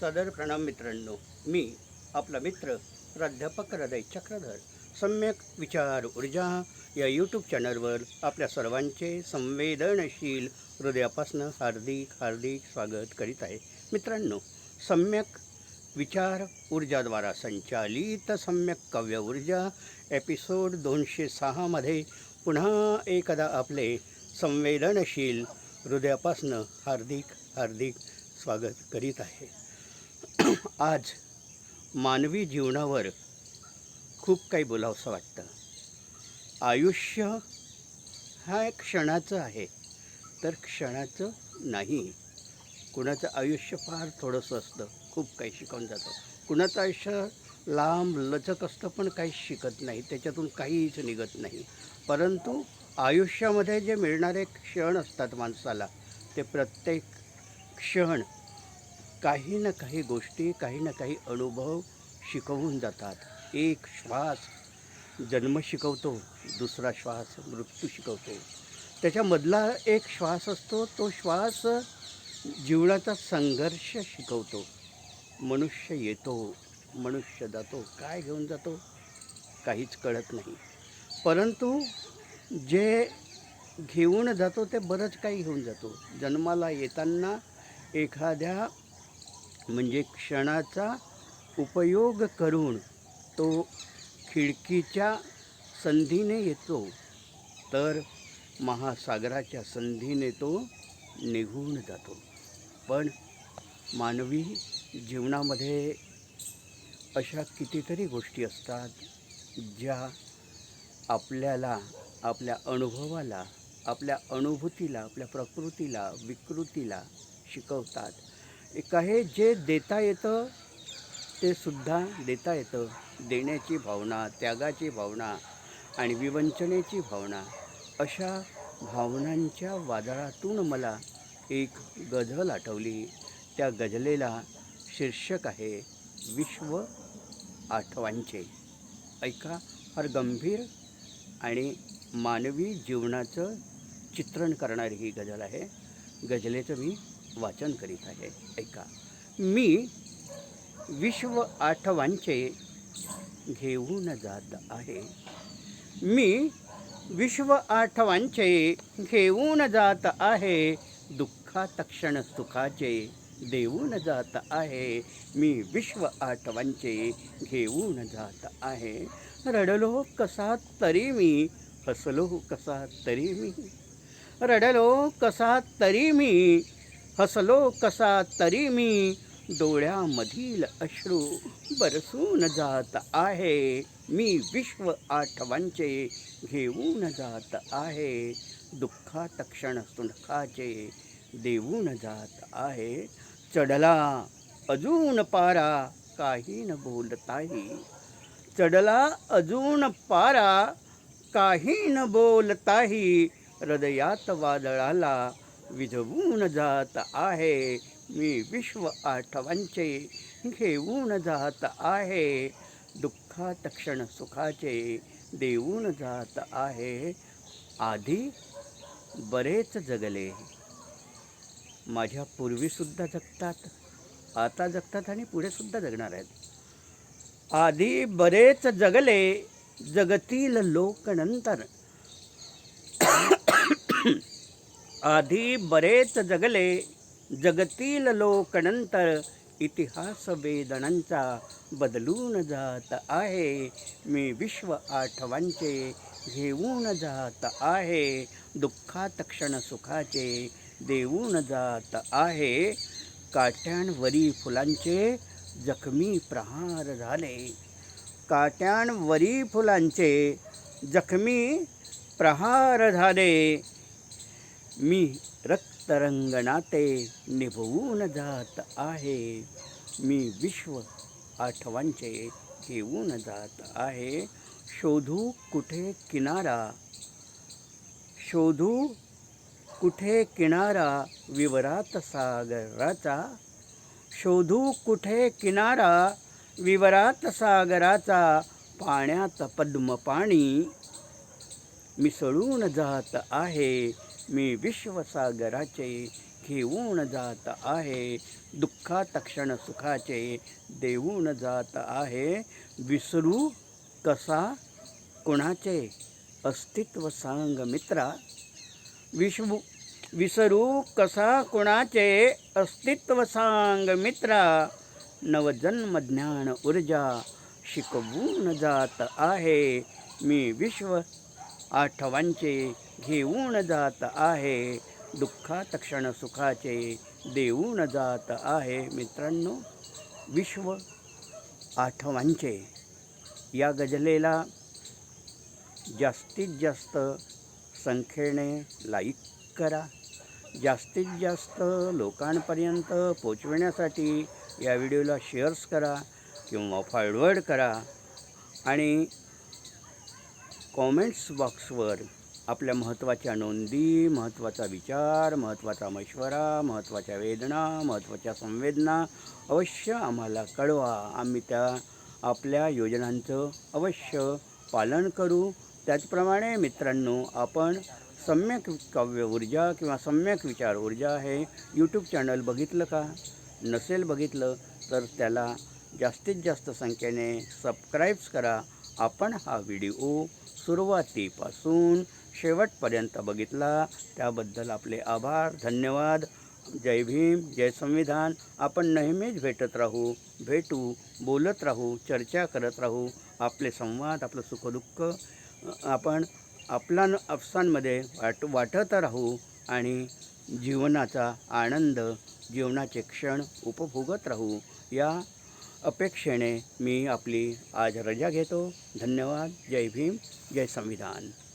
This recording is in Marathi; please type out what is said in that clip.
सदर प्रणाम मित्रांनो. मी आपला मित्र प्राध्यापक हृदय चक्रधर. सम्यक विचार ऊर्जा या यूट्यूब चॅनलवर आपल्या सर्वांचे संवेदनशील हृदयापासून हार्दिक हार्दिक स्वागत करीत आहे. मित्रांनो सम्यक विचार ऊर्जाद्वारा संचालित सम्यक काव्य ऊर्जा एपिसोड दोनशे सहामध्ये पुन्हा एकदा आपले संवेदनशील हृदयापासनं हार्दिक हार्दिक स्वागत करीत आहे. आज मानवी जीवनावर खूप काही बोलावंसं वाटतं. आयुष्य हा एक क्षणाचं आहे तर क्षणाचं नाही. कुणाचं आयुष्य फार थोडंसं असतं खूप काही शिकवून जातं. कुणाचं आयुष्य लांब लचक असतं पण काही शिकत नाही त्याच्यातून काहीच निघत नाही. परंतु आयुष्यामध्ये जे मिळणारे क्षण असतात माणसाला ते प्रत्येक क्षण काही ना काही गोष्टी काही ना काही अनुभव शिकवून जातात. एक श्वास जन्म शिकवतो दुसरा श्वास मृत्यू शिकवतो. त्याच्यामधला एक श्वास असतो तो श्वास जीवनाचा संघर्ष शिकवतो. मनुष्य येतो मनुष्य जातो काय घेऊन जातो काहीच कळत नाही. परंतु जे घेऊन जातो ते बरंच काही घेऊन जातो. जन्माला येताना एखाद्या म्हणजे क्षणाचा उपयोग करून तो खिडकीच्या संधीने येतो तर महासागराच्या संधीने तो निघून जातो. पण मानवी जीवनामध्ये अशा कितीतरी गोष्टी असतात ज्या आपल्याला आपल्या अनुभवाला आपल्या अनुभूतीला आपल्या प्रकृतीला विकृतीला शिकवतात. एक आहे जे देता येतं ते सुद्धा देता येतं. देण्याची भावना त्यागाची भावना आणि विवंचनेची भावना अशा भावनांच्या वादळातून मला एक गझल आठवली. त्या गझलेला शीर्षक आहे विश्व आठवांचे. ऐका फार गंभीर आणि मानवी जीवनाचं चित्रण करणारी ही गझल आहे. गझलेचं मी वाचन करीत आहे. ऐका. मी विश्व आठवांचे घेऊन जात आहे. मी विश्व आठवांचे घेऊन जात आहे. दुःखात क्षण सुखाचे देऊन जात आहे. मी विश्व आठवांचे घेऊन जात आहे. रडलो कसा तरी मी? हसलो कसा तरी मी? रडलो कसा तरी मी? हसलो कसा तरी मी. डोळ्यामधील अश्रू बरसून जात आहे. मी विश्व आठवांचे घेऊन जात आहे. दुःखात क्षण सुखाचे देऊन जात आहे. चढला अजून पारा काही न बोलताही. चढला अजून पारा काही न बोलताही. हृदयात वादळाला विझवून जात आहे. मी विश्व आठवांचे घेऊन जात आहे. दुःखात क्षण सुखाचे देऊन जात आहे. आधी बरेच जगले. माझ्या पूर्वीसुद्धा जगतात आता जगतात आणि पुढेसुद्धा जगणार आहेत. आधी बरेच जगले जगतील लोक नंतर. आधी बरेच जगले जगतील लोक नंतर इतिहास वेदनांचा बदलून जात आहे. मी विश्व आठवांचे घेऊन जात आहे दुःखात क्षण सुखाचे देऊन जात आहे. काट्यांवरी फुलांचे जखमी प्रहार झाले. काट्यांवरी फुलांचे जखमी प्रहार झाले. मी रक्तरंगणाते निभवून जात आहे. मी विश्व आठवांचे घेऊन जात आहे. शोधू कुठे किनारा? शोधू कुठे किनारा विवरात सागराचा? शोधू कुठे किनारा विवरात सागराचा? पाण्यात पद्मपाणी मिसळून जात आहे. मी विश्वसागराचे घेऊन जात आहे दुःखात क्षण सुखाचे देऊन जात आहे. विसरू कसा कोणाचे अस्तित्व सांग मित्रा. विश्व विसरू कसा कोणाचे अस्तित्व सांग मित्रा. नवजन्म ज्ञान ऊर्जा शिकवून जात आहे. मी विश्व आठवांचे घेऊन जात आहे. दुःखात क्षण सुखाचे देऊन जात आहे. मित्रांनो विश्व आठवांचे. या गजलेला जास्तीत जास्त संख्येने लाईक करा. जास्तीत जास्त लोकांपर्यंत पोचविण्यासाठी या व्हिडिओला शेअर्स करा किंवा फॉरवर्ड करा. आणि कॉमेंट्स बॉक्सवर आपल्या महत्त्वाच्या नोंदी महत्त्वाचा विचार महत्त्वाचा मशवरा महत्त्वाच्या वेदना महत्त्वाच्या संवेदना अवश्य आम्हाला कळवा. आम्ही त्या आपल्या योजनांचं अवश्य पालन करू. त्याचप्रमाणे मित्रांनो आपण सम्यक काव्य ऊर्जा किंवा सम्यक विचार ऊर्जा हे यूट्यूब चॅनल बघितलं का? नसेल बघितलं तर त्याला जास्तीत जास्त संख्येने सबस्क्राईब्स करा. आपण हा व्हिडिओ सुरुवातीपासून शेवटपर्यंत बघितला. त्याबद्दल आपले आभार धन्यवाद. जय भीम जय संविधान. आपण नेहमीच भेटत राहू भेटू बोलत राहू चर्चा करत राहू. आपले संवाद आपलं सुखदुःख आपण आपला आपसांमध्ये वाट वाटत राहू आणि जीवनाचा आनंद जीवनाचे क्षण उपभोगत राहू. या अपेक्षेने मी आपली आज रजा घेतो. धन्यवाद. जय भीम. जय संविधान.